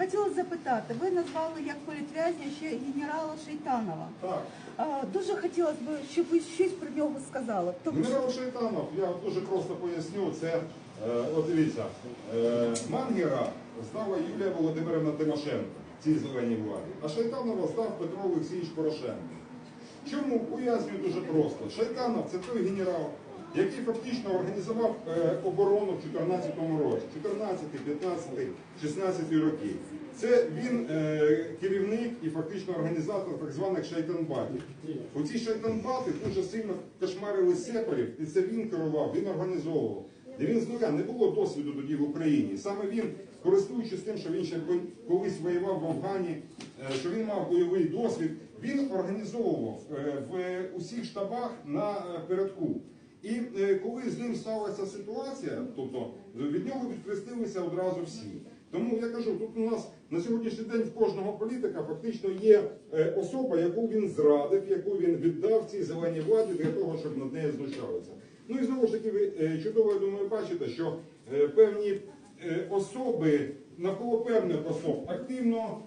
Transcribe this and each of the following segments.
Хотіла запитати, ви назвали як політв'язня ще генерала Шейтанова. Так. А, Дуже хотілося б, щоб ви щось про нього сказали. Тому що Генерал Шайтанов, я дуже просто поясню, це, е, от дивіться, е, Мангера здала Юлія Володимирівна Тимошенко, цій зеленій владі, а Шайтанова здав Петро Олексійович Порошенко. Чому? Пояснюю дуже просто. Шайтанов це той генерал, який фактично організував е, оборону в 2014 році, 14, 15, 16 років. Це він е, керівник і фактично організатор так званих шайтанбатів. Оці шайтанбати дуже сильно кошмарили сепарів, і це він керував, він організовував. І він з нуля не було досвіду тоді в Україні. Саме він, користуючись тим, що він ще колись воював в Афгані, е, що він мав бойовий досвід, він організовував в усіх штабах на передку. І е, коли з ним сталася ситуація, тобто від нього відхрестилися одразу всі. Тому я кажу, тут у нас на сьогоднішній день в кожного політика фактично є е, особа, яку він зрадив, яку він віддав цій зеленій владі для того, щоб над нею знущалися. Ну і знову ж таки, ви е, чудово, я думаю, бачите, що певні особи, навколо певних особ активно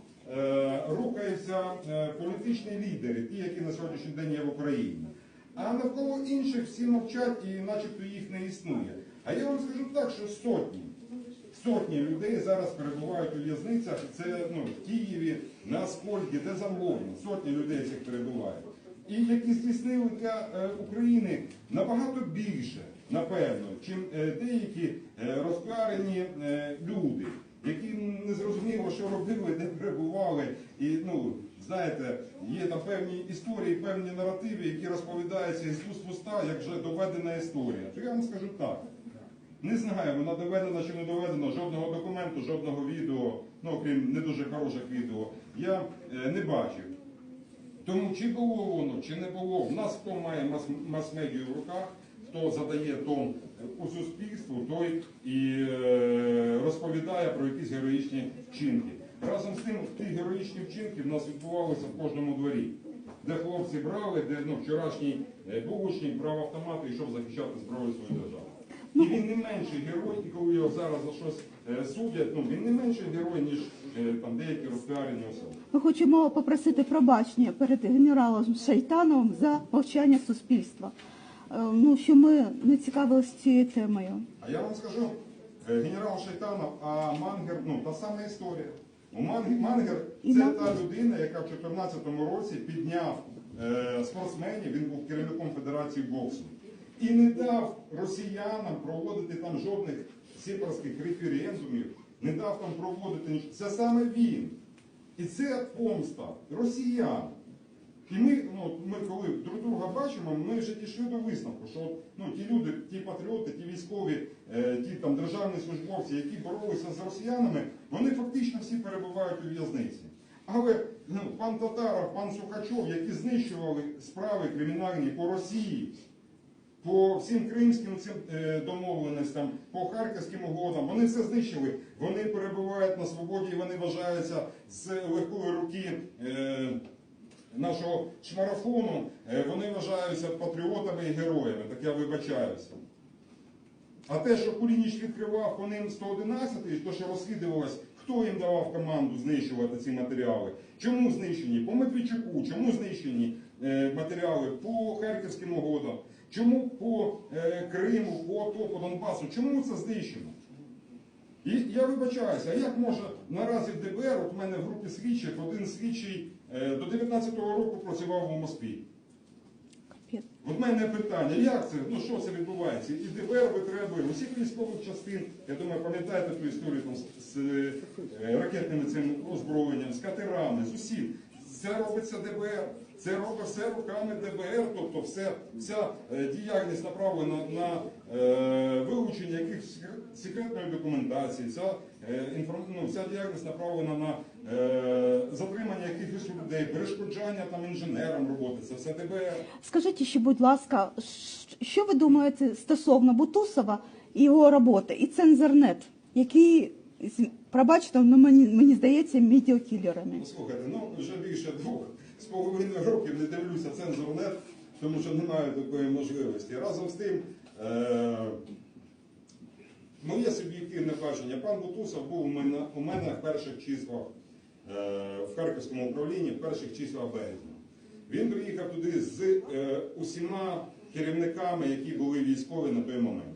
рухаються політичні лідери, ті, які на сьогоднішній день є в Україні. А навколо інших всі мовчать і начебто їх не існує. А я вам скажу так, що сотні, сотні людей зараз перебувають у в'язницях. Це ну, в Києві, на Аскольді, де завгодно. Сотні людей цих перебувають. І які здійснили для е, України набагато більше, напевно, чим е, деякі е, розпіарені е, люди, які не зрозуміло, що робили, де перебували. І ну, знаєте, є там певні історії, певні наративи, які розповідаються із вуст як вже доведена історія. То я вам скажу так. Не знаю, вона доведена чи не доведена, жодного документу, жодного відео, ну окрім не дуже хороших відео, я е, не бачив. Тому чи було воно, чи не було, в нас хто має мас- мас-медію в руках, хто задає тон у суспільству, той і е, розповідає про якісь героїчні вчинки. Разом з тим, ті героїчні вчинки в нас відбувалися в кожному дворі, де хлопці брали, де ну, вчорашній е, булочник брав автомат і йшов захищати зброю свою державу. І він не менший герой, і коли його зараз за щось е, судять, ну він не менший герой, ніж там деякі розпіарені особи. ми хочемо попросити пробачення перед генералом Шейтановим за мовчання суспільства. Е, Ну, що ми не цікавилися цією темою. А я вам скажу, е, генерал Шайтанов, а Мангер, ну та сама історія. У Ман- Мангер це Ман- та людина, яка в 2014 році підняв е, спортсменів, він був керівником Федерації боксу, і не дав росіянам проводити там жодних сепарських референдумів, не дав там проводити нічого. Це саме він. І це помста росіян. І ми, ну, ми коли друг друга бачимо, ми вже дійшли до висновку, що ну, ті люди, ті патріоти, ті військові, е, ті там державні службовці, які боролися з росіянами, вони фактично всі перебувають у в'язниці. Але ну, пан Татаров, пан Сухачов, які знищували справи кримінальні по Росії, по всім кримським цим е, домовленостям, по харківським угодам, вони все знищили. Вони перебувають на свободі і вони вважаються з легкої руки. Е, нашого шмарафону, е, вони вважаються патріотами і героями, так я вибачаюся. А те, що Кулініч відкривав по ним 111, і то, що розслідувалось, хто їм давав команду знищувати ці матеріали? Чому знищені? По Медведчуку, чому знищені е, матеріали по Харківським угодам? Чому по е, Криму, по АТО, по Донбасу? Чому це знищено? І я вибачаюся, а як може наразі в ДБР, от в мене в групі слідчих, один слідчий до 19-го року працював у Москві. От мене питання, як це, ну що це відбувається? І ДБР витребує усіх військових частин, я думаю, пам'ятаєте ту історію там, з, е, ракетними цим озброєнням, з катерами, з усім. Це робиться ДБР, це робить все руками ДБР, тобто все, вся е, діяльність направлена на е, вилучення якихось секрет- секретної документації, вся, е, ну, вся діяльність направлена на е, затримання якихось людей, перешкоджання там інженерам роботи, це все ДБР. Скажіть ще, будь ласка, що ви думаєте стосовно Бутусова і його роботи, і цензорнет, який, пробачте, ну, мені, мені здається, медіакілерами? Послухайте, ну вже більше двох з половиною років не дивлюся цензорнет, тому що не маю такої можливості. Разом з тим, е, моє суб'єктивне бачення, пан Бутусов був у мене, в перших числах е, в Харківському управлінні, в перших числах березня. Він приїхав туди з е, усіма керівниками, які були військові на той момент.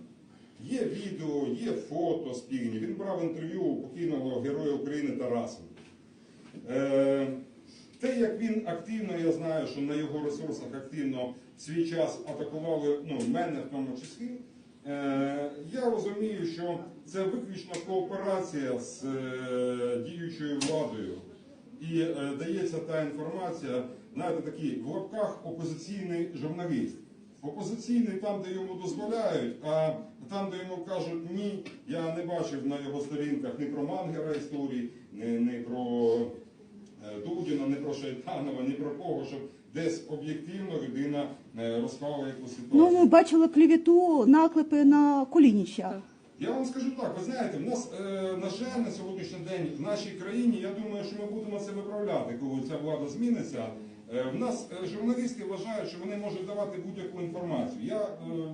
Є відео, є фото спільні. Він брав інтерв'ю у покійного героя України Тарасова. Те, як він активно, я знаю, що на його ресурсах активно в свій час атакували ну, мене в тому числі. Е, я розумію, що це виключно кооперація з е, діючою владою. І е, дається та інформація, знаєте, такий в лапках опозиційний журналіст. Опозиційний там, де йому дозволяють, а там, де йому кажуть ні, я не бачив на його сторінках ні про Мангера історії, ні, ні про Дудіна, ні про Шайтанова, ні про кого, щоб десь об'єктивно людина е, розклала якусь Ну, ми бачили клевету, наклепи на Кулініча. Я вам скажу так, ви знаєте, в нас, е, на жаль, на сьогоднішній день в нашій країні, я думаю, що ми будемо це виправляти, коли ця влада зміниться. Е, в нас е, журналісти вважають, що вони можуть давати будь-яку інформацію. Я е,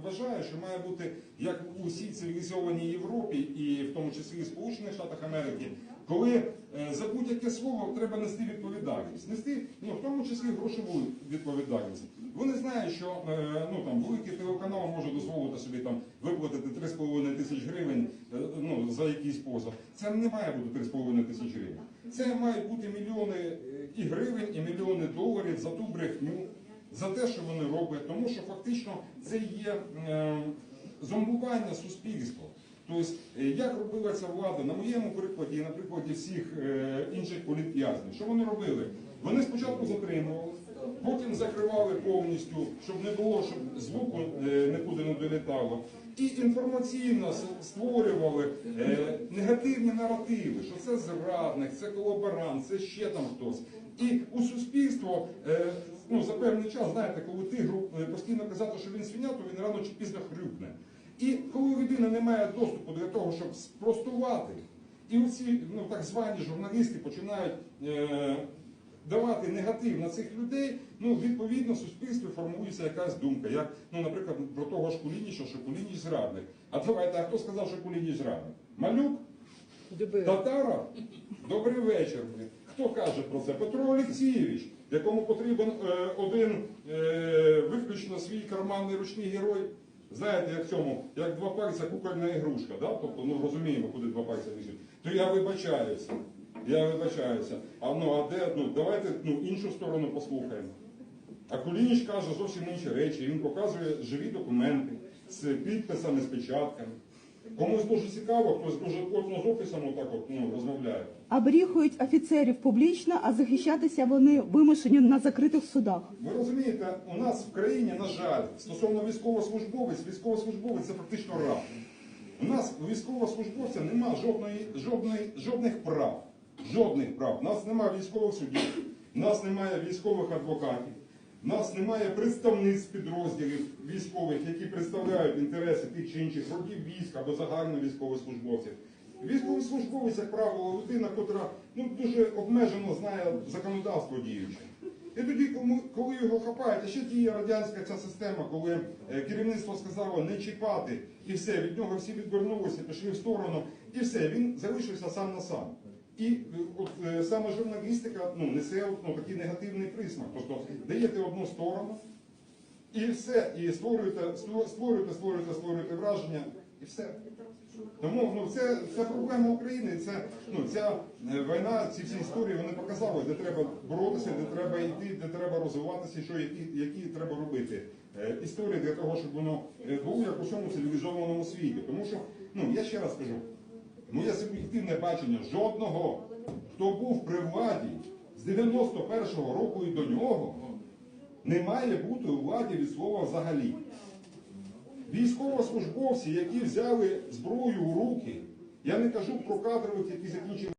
вважаю, що має бути, як у всій цивілізованій Європі, і в тому числі і Сполучених Штатах Америки, коли е, за будь-яке слово треба нести відповідальність. Нести, ну, в тому числі грошову відповідальність. Вони знають, що е, ну, там, великий телеканал може дозволити собі там, виплатити 3,5 тисяч гривень е, ну, за якийсь позов. Це не має бути 3,5 тисяч гривень. Це мають бути мільйони і гривень, і мільйони доларів за ту брехню, за те, що вони роблять. Тому що фактично це є е, зомбування суспільства. Тобто, як робила ця влада на моєму прикладі і на прикладі всіх е, інших політв'язнів, що вони робили? Вони спочатку затримували, потім закривали повністю, щоб не було, щоб звуку е, нікуди не долітало. І інформаційно створювали негативні наративи, що це зрадник, це колаборант, це ще там хтось. І у суспільство ну, за певний час, знаєте, коли тигру постійно казати, що він свиня, то він рано чи пізно хрюкне. І коли у людини немає доступу для того, щоб спростувати, і оці ну, так звані журналісти починають е, давати негатив на цих людей, ну відповідно в суспільстві формується якась думка. Як, ну, наприклад, про того ж Кулініша, що Кулініч зрадник. А давайте, а хто сказав, що Кулініч зрадник? Малюк? Татара? Добрий вечір. Хто каже про це? Петро Олексійович, якому потрібен е, один е, виключно свій карманний ручний герой. Знаєте, як в цьому, як два пальця кукольна ігрушка, да? тобто ну розуміємо, куди два пальця висять. То я вибачаюся. Я вибачаюся. А ну а де? Ну давайте ну, іншу сторону послухаємо. А Кулініч каже зовсім інші речі. Він показує живі документи з підписами, з печатками. Комусь дуже цікаво, хтось дуже плотно з офісом отак от, ну, розмовляє. Обріхують офіцерів публічно, а захищатися вони вимушені на закритих судах. Ви розумієте, у нас в країні, на жаль, стосовно військовослужбовець, військовослужбовець це фактично раб. У нас у військовослужбовця немає жодної, жодної, жодних прав. Жодних прав. У нас немає військових судів, у нас немає військових адвокатів, у нас немає представництв підрозділів військових, які представляють інтереси тих чи інших родів військ або загально військовослужбовців. Військовий службовець, як правило, людина, котра ну, дуже обмежено знає законодавство діюче. І тоді, коли його хапають, а ще діє радянська ця система, коли е, керівництво сказало не чіпати, і все, від нього всі відвернулися, пішли в сторону, і все, він залишився сам на сам. І от е, саме журналістика ну, несе ну, такий негативний присмак. Тобто даєте одну сторону, і все, і створюєте, ство- створюєте, створюєте, створюєте враження, і все. Тому ну, це, це проблема України. Це ну, ця е, війна, ці всі історії вони показали, де треба боротися, де треба йти, де треба розвиватися, що які, які треба робити. Е, історії для того, щоб воно е, було як у всьому цивілізованому світі. Тому що, ну я ще раз кажу, моє суб'єктивне бачення жодного, хто був при владі з 91-го року і до нього, не має бути у владі від слова взагалі. Військовослужбовці, які взяли зброю у руки, я не кажу про кадрових, які закінчили.